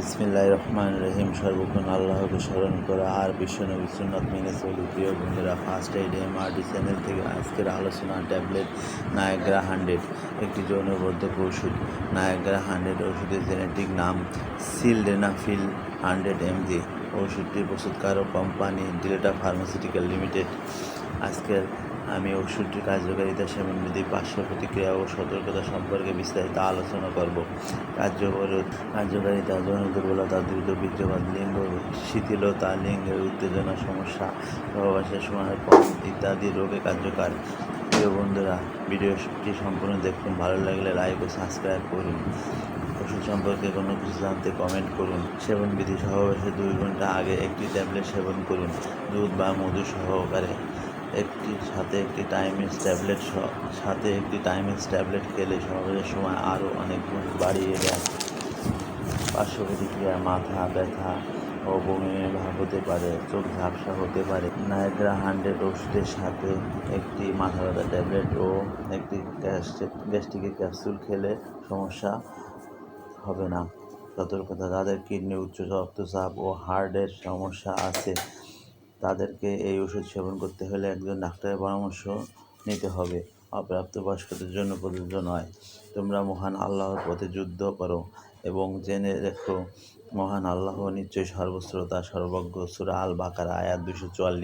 বিসমিল্লাহ রহমান রহিম। সর্বক্ষণ আল্লাহকে স্মরণ করা আর বিশ্বনবী সুন্নত মেনে চলি। প্রিয় বন্ধুরা, ফার্স্ট এইড এমআরডি চ্যানেল থেকে আজকের আলোচনা, ট্যাবলেট, নায়াগ্রা হান্ড্রেড, একটি যৌনবর্ধক ওষুধ নায়াগ্রা হান্ড্রেড ওষুধের জেনেটিক নাম সিলডেনাফিল হান্ড্রেড এমজি। ওষুধটি প্রস্তুতকারক কোম্পানি ডিলেটা ফার্মাসিউটিক্যাল লিমিটেড। আজকের আমি ওষুধটির কার্যকারিতা সেবনবিধি পার্শ্ব প্রতিক্রিয়া ও সতর্কতা সম্পর্কে বিস্তারিত আলোচনা করব। কার্যকর কার্যকারিতা, যৌন দুর্বলতা, দ্রুত বীর্যপাত লিঙ্গ শিথিলতা লিঙ্গের উত্তেজনা, সমস্যা সহবাসের সময় কম ইত্যাদি রোগে কার্যকর। প্রিয় বন্ধুরা, ভিডিওটি সম্পূর্ণ দেখুন। ভালো লাগলে লাইক ও সাবস্ক্রাইব করুন। ওষুধ সম্পর্কে কোনো কিছু জানতে কমেন্ট করুন। সেবনবিধি সহবাসে দুই ঘণ্টা আগে একটি ট্যাবলেট সেবন করুন। দুধ বা মধু সহকারে। একটি সাথে একটি টাইমিংস ট্যাবলেট সাথে একটি টাইমিংস ট্যাবলেট খেলে সহবাসের সময় আরও অনেক গুণ বাড়িয়ে দেয়। পার্শ্ব প্রতিক্রিয়া মাথা ব্যথা ও বমি ভাব হতে পারে, চোখ ঝাপসা হতে পারে। নায়গ্রা হান্ড্রেড ওষুধের সাথে একটি মাথা ব্যথা ট্যাবলেট ও একটি গ্যাস্ট্রিকের ক্যাপসুল খেলে সমস্যা হবে না। সতর্কতা যাদের কিডনি উচ্চ রক্তচাপ ও হার্টের সমস্যা আছে। তাদেরকে এই ওষুধ সেবন করতে হলে একজন ডাক্তারের পরামর্শ নিতে হবে। অপ্রাপ্তবয়স্কদের জন্য প্রযোজ্য নয়। তোমরা মহান আল্লাহর পথে যুদ্ধ করো এবং জেনে রেখো, মহান আল্লাহ নিশ্চয়ই সর্বশ্রোতা, সর্বজ্ঞ। সুরা আল বাকার আয়াত দুশো চুয়াল্লিশ।